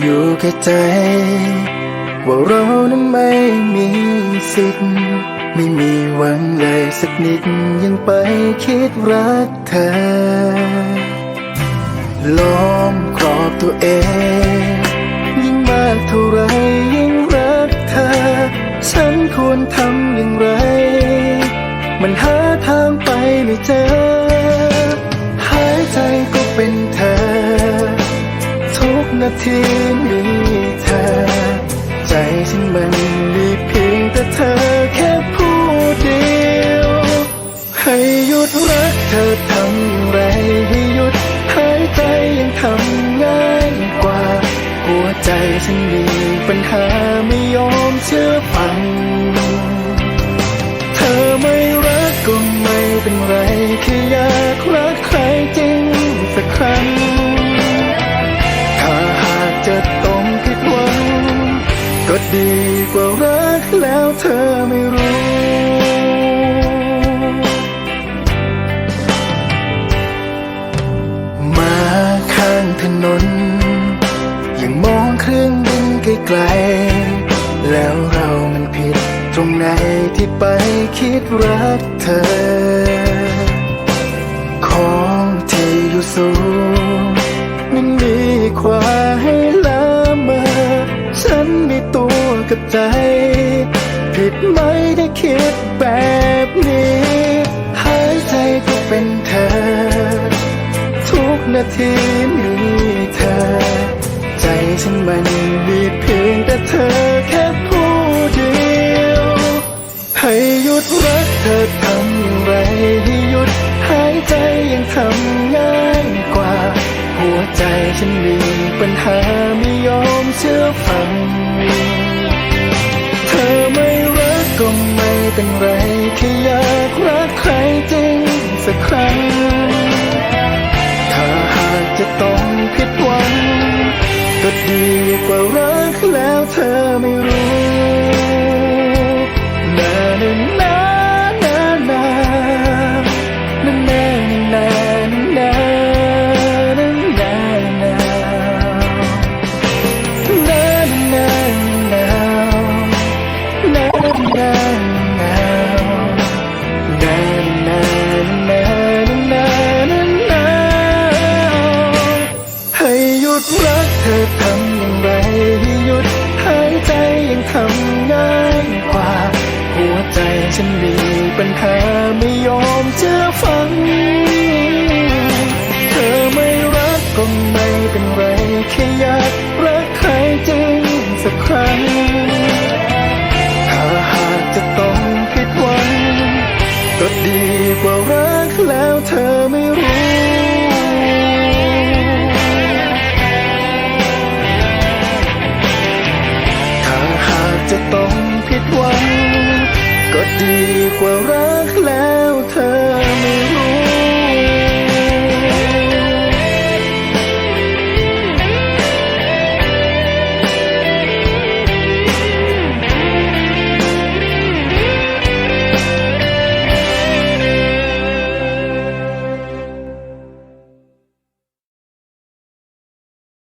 อยู่แค่ใจ ว่าเรานั้นไม่มีสิทธิ์ ไม่มีหวังเลยสักนิดยังไปคิดรักเธอล้อมครอบตัวเอง ยิ่งมากเท่าไรยิ่งรักเธอ ฉันควรทำอย่างไร มันหาทางไปไม่เจอ ทุกนาทีมีเธอ ใจฉันมันมีเพียงแต่เธอแค่ผู้เดียว ให้หยุดรักเธอทำไรให้หยุดหายใจยังทำง่ายกว่า หัวใจฉันมีปัญหาไม่ยอมเชื่อฟัง เธอไม่รักก็ไม่เป็นไรแค่อยาก ก็ดีกว่ารักแล้วเธอไม่รู้ มาข้างถนน ยังมองเครื่องบินไกลๆ แล้วเรามันผิดตรงไหนที่ไปคิดรักเธอ ของที่อยู่สูงมันมีกว่าใใจ ผิดไหมได้คิดแบบนี้หายใจก็เป็นเธอ ทุกนาทีมีเธอ ใจฉันมันมีเพียงแต่เธอแค่ผู้เดียว ให้หยุดรักเธอทำอย่างไรให้หยุดหายใจยังทำง่ายกว่า หัวใจฉันมีปัญหาไม่ยอมเชื่อฟัง เป็นไรแค่อยากรักใครจริงสักครั้ง ถ้าหากจะต้องผิดหวัง ก็ดีกว่ารักแล้วเธอไม่ เธอทำอย่างไรให้หยุดหายใจยังทำง่ายกว่า หัวใจฉันมีปัญหาไม่ยอมเชื่อฟัง เธอไม่รักก็ไม่เป็นไรแค่อยากรักใครจริงสักครั้งถ้าหากจะต้องผิดหวังก็ดีกว่ารักแล้วเธอไม่